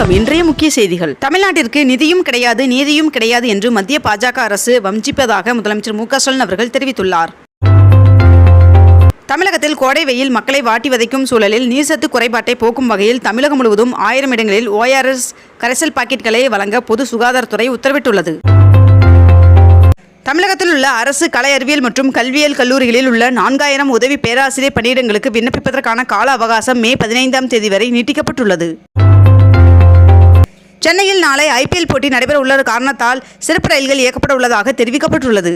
வணக்கம். இன்றைய முக்கிய செய்திகள். தமிழ்நாட்டிற்கு நிதியும் கிடையாது நீதியும் கிடையாது என்று மத்திய பாஜக அரசு வஞ்சிப்பதாக முதலமைச்சர் மு க ஸ்டாலின் அவர்கள் தெரிவித்துள்ளார். தமிழகத்தில் கோடை வெயில் மக்களை வாட்டி வதைக்கும் சூழலில் நீர்சத்து குறைபாட்டை போக்கும் வகையில் தமிழகம் முழுவதும் ஆயிரம் இடங்களில் ஓஆர்எஸ் கரைசல் பாக்கெட்டுகளை வழங்க பொது சுகாதாரத்துறை உத்தரவிட்டுள்ளது. தமிழகத்தில் உள்ள அரசு கலை அறிவியல் மற்றும் கல்வியியல் கல்லூரிகளில் உள்ள நான்காயிரம் உதவி பேராசிரியர் பணியிடங்களுக்கு விண்ணப்பிப்பதற்கான கால அவகாசம் மே பதினைந்தாம் தேதி வரை நீட்டிக்கப்பட்டுள்ளது. சென்னையில் நாளை ஐபிஎல் போட்டி நடைபெற உள்ள காரணத்தால் சிறப்பு ரயில்கள் இயக்கப்பட உள்ளதாக தெரிவிக்கப்பட்டுள்ளது.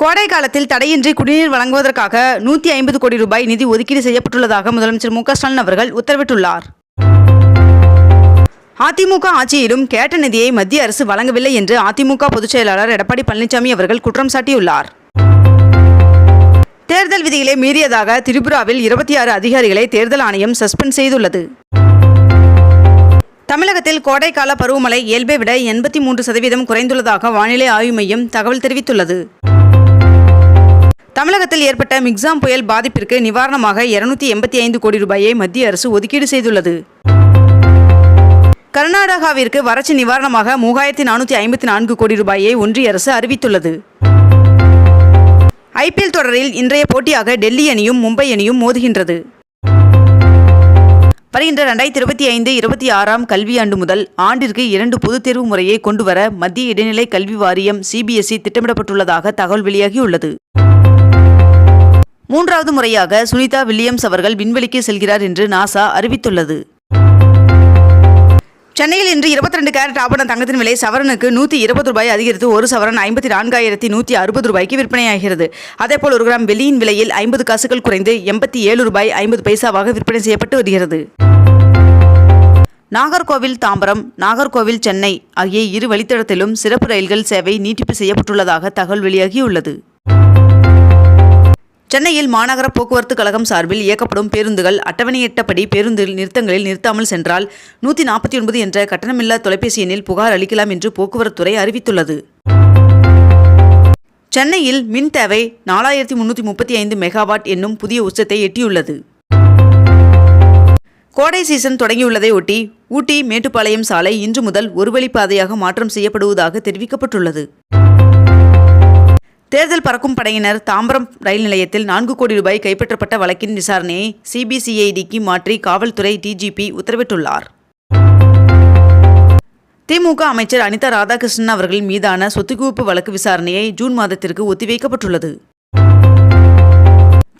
கோடை காலத்தில் தடையின்றி குடிநீர் வழங்குவதற்காக நூற்றி ஐம்பது கோடி ரூபாய் நிதி ஒதுக்கீடு செய்யப்பட்டுள்ளதாக முதலமைச்சர் மு ஸ்டாலின் அவர்கள் உத்தரவிட்டுள்ளார். அதிமுக ஆட்சியிலும் கேட்ட நிதியை மத்திய அரசு வழங்கவில்லை என்று அதிமுக பொதுச் செயலாளர் எடப்பாடி பழனிசாமி அவர்கள் குற்றம் சாட்டியுள்ளார். தேர்தல் விதிகளை மீறியதாக திரிபுராவில் இருபத்தி ஆறு அதிகாரிகளை தேர்தல் ஆணையம் சஸ்பெண்ட் செய்துள்ளது. தமிழகத்தில் கோடைக்கால பருவமழை இயல்பை விட எண்பத்தி மூன்று சதவீதம் குறைந்துள்ளதாக வானிலை ஆய்வு மையம் தகவல் தெரிவித்துள்ளது. தமிழகத்தில் ஏற்பட்ட மிக்ஸாம் புயல் பாதிப்பிற்கு நிவாரணமாக இருநூத்தி எண்பத்தி ஐந்து கோடி ரூபாயை மத்திய அரசு ஒதுக்கீடு செய்துள்ளது. கர்நாடகாவிற்கு வறட்சி நிவாரணமாக மூவாயிரத்தி நானூற்றி ஐம்பத்தி நான்கு கோடி ரூபாயை ஒன்றிய அரசு அறிவித்துள்ளது. ஐபிஎல் தொடரில் இன்றைய போட்டியாக டெல்லி அணியும் மும்பை அணியும் மோதுகின்றது. வருகின்ற ரெண்டாயிரத்தி இருபத்தி ஐந்து இருபத்தி ஆறாம் கல்வியாண்டு முதல் ஆண்டிற்கு இரண்டு பொதுத் தேர்வு முறையை கொண்டுவர மத்திய இடைநிலை கல்வி வாரியம் சிபிஎஸ்இ திட்டமிடப்பட்டுள்ளதாக தகவல் வெளியாகியுள்ளது. மூன்றாவது முறையாக சுனிதா வில்லியம்ஸ் அவர்கள் விண்வெளிக்கு செல்கிறார் என்று நாசா அறிவித்துள்ளது. சென்னையில் இன்று இருபத்தி ரெண்டு கேரட் ஆபண தங்கத்தின் விலை சவரனுக்கு நூற்றி இருபது ரூபாய் அதிகரித்து ஒரு சவரன் ஐம்பத்தி நான்காயிரத்தி நூற்றி அறுபது ரூபாய்க்கு விற்பனையாகிறது. அதேபோல் ஒரு கிராம் வெள்ளியின் விலையில் ஐம்பது காசுகள் குறைந்து எண்பத்தி ஏழு ரூபாய் ஐம்பது பைசாவாக விற்பனை செய்யப்பட்டு வருகிறது. நாகர்கோவில் தாம்பரம் நாகர்கோவில் சென்னை ஆகிய இரு வழித்தடத்திலும் சிறப்பு ரயில்கள் சேவை நீட்டிப்பு செய்யப்பட்டுள்ளதாக தகவல் வெளியாகியுள்ளது. சென்னையில் மாநகர போக்குவரத்து கழகம் சார்பில் இயக்கப்படும் பேருந்துகள் அட்டவணையிட்டபடி பேருந்து நிறுத்தங்களில் நிறுத்தாமல் சென்றால் நூற்றி நாற்பத்தி ஒன்பது என்ற கட்டணமில்லா தொலைபேசி எண்ணில் புகார் அளிக்கலாம் என்று போக்குவரத்துறை அறிவித்துள்ளது. சென்னையில் மின் தேவை நாலாயிரத்தி முன்னூற்றி முப்பத்தி ஐந்து மெகாவாட் என்னும் புதிய உச்சத்தை எட்டியுள்ளது. கோடை சீசன் தொடங்கியுள்ளதை ஒட்டி ஊட்டி மேட்டுப்பாளையம் சாலை இன்று முதல் ஒருவழிப்பாதையாக மாற்றம் செய்யப்படுவதாக தெரிவிக்கப்பட்டுள்ளது. தேர்தல் பறக்கும் படையினர் தாம்பரம் ரயில் நிலையத்தில் நான்கு கோடி ரூபாய் கைப்பற்றப்பட்ட வழக்கின் விசாரணையை சிபிசிஐடிக்கு மாற்றி காவல்துறை டிஜிபி உத்தரவிட்டுள்ளார். திமுக அமைச்சர் அனிதா ராதாகிருஷ்ணன் அவர்கள் மீதான சொத்துக்குவிப்பு வழக்கு விசாரணையை ஜூன் மாதத்திற்கு ஒத்திவைக்கப்பட்டுள்ளது.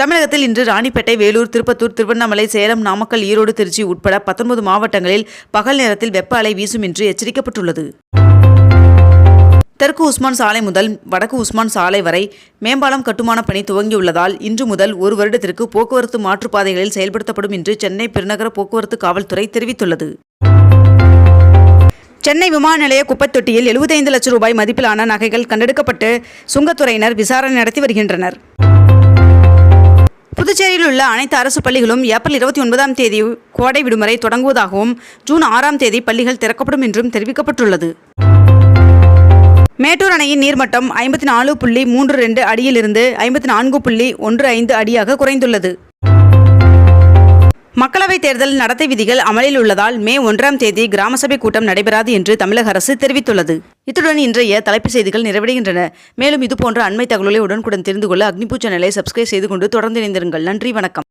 தமிழகத்தில் இன்று ராணிப்பேட்டை வேலூர் திருப்பத்தூர் திருவண்ணாமலை சேலம் நாமக்கல் ஈரோடு திருச்சி உட்பட பத்தொன்பது மாவட்டங்களில் பகல் நேரத்தில் வெப்ப அலை வீசும் என்று எச்சரிக்கப்பட்டுள்ளது. தெற்கு உஸ்மான் சாலை முதல் வடக்கு உஸ்மான் சாலை வரை மேம்பாலம் கட்டுமான பணி துவங்கியுள்ளதால் இன்று முதல் ஒரு வருடத்திற்கு போக்குவரத்து மாற்றுப்பாதைகளில் செயல்படுத்தப்படும் என்று சென்னை பெருநகர போக்குவரத்து காவல்துறை தெரிவித்துள்ளது. சென்னை விமான நிலைய குப்பைத்தொட்டியில் எழுபத்தைந்து லட்சம் ரூபாய் மதிப்பிலான நகைகள் கண்டெடுக்கப்பட்டு சுங்கத்துறையினர் விசாரணை நடத்தி வருகின்றனர். புதுச்சேரியில் உள்ள அனைத்து அரசு பள்ளிகளும் ஏப்ரல் இருபத்தி ஒன்பதாம் தேதி கோடை விடுமுறை தொடங்குவதாகவும் ஜூன் ஆறாம் தேதி பள்ளிகள் திறக்கப்படும் என்றும் தெரிவிக்கப்பட்டுள்ளது. மேட்டூர் அணையின் நீர்மட்டம் ஐம்பத்தி நாலு புள்ளி மூன்று ரெண்டு அடியிலிருந்து ஐம்பத்தி நான்கு புள்ளி ஒன்று ஐந்து அடியாக குறைந்துள்ளது. மக்களவைத் தேர்தல் நடத்தை விதிகள் அமலில் உள்ளதால் மே ஒன்றாம் தேதி கிராம சபை கூட்டம் நடைபெறாது என்று தமிழக அரசு தெரிவித்துள்ளது. இத்துடன் இன்றைய தலைப்புச் செய்திகள் நிறைவடைகின்றன. மேலும் இதுபோன்ற அண்மை தகவலை உடனுக்குடன் தெரிந்து கொள்ள அக்னிபூ சேனலை சப்ஸ்கிரைப் செய்து கொண்டு தொடர்ந்து இணைந்திருங்கள். நன்றி வணக்கம்.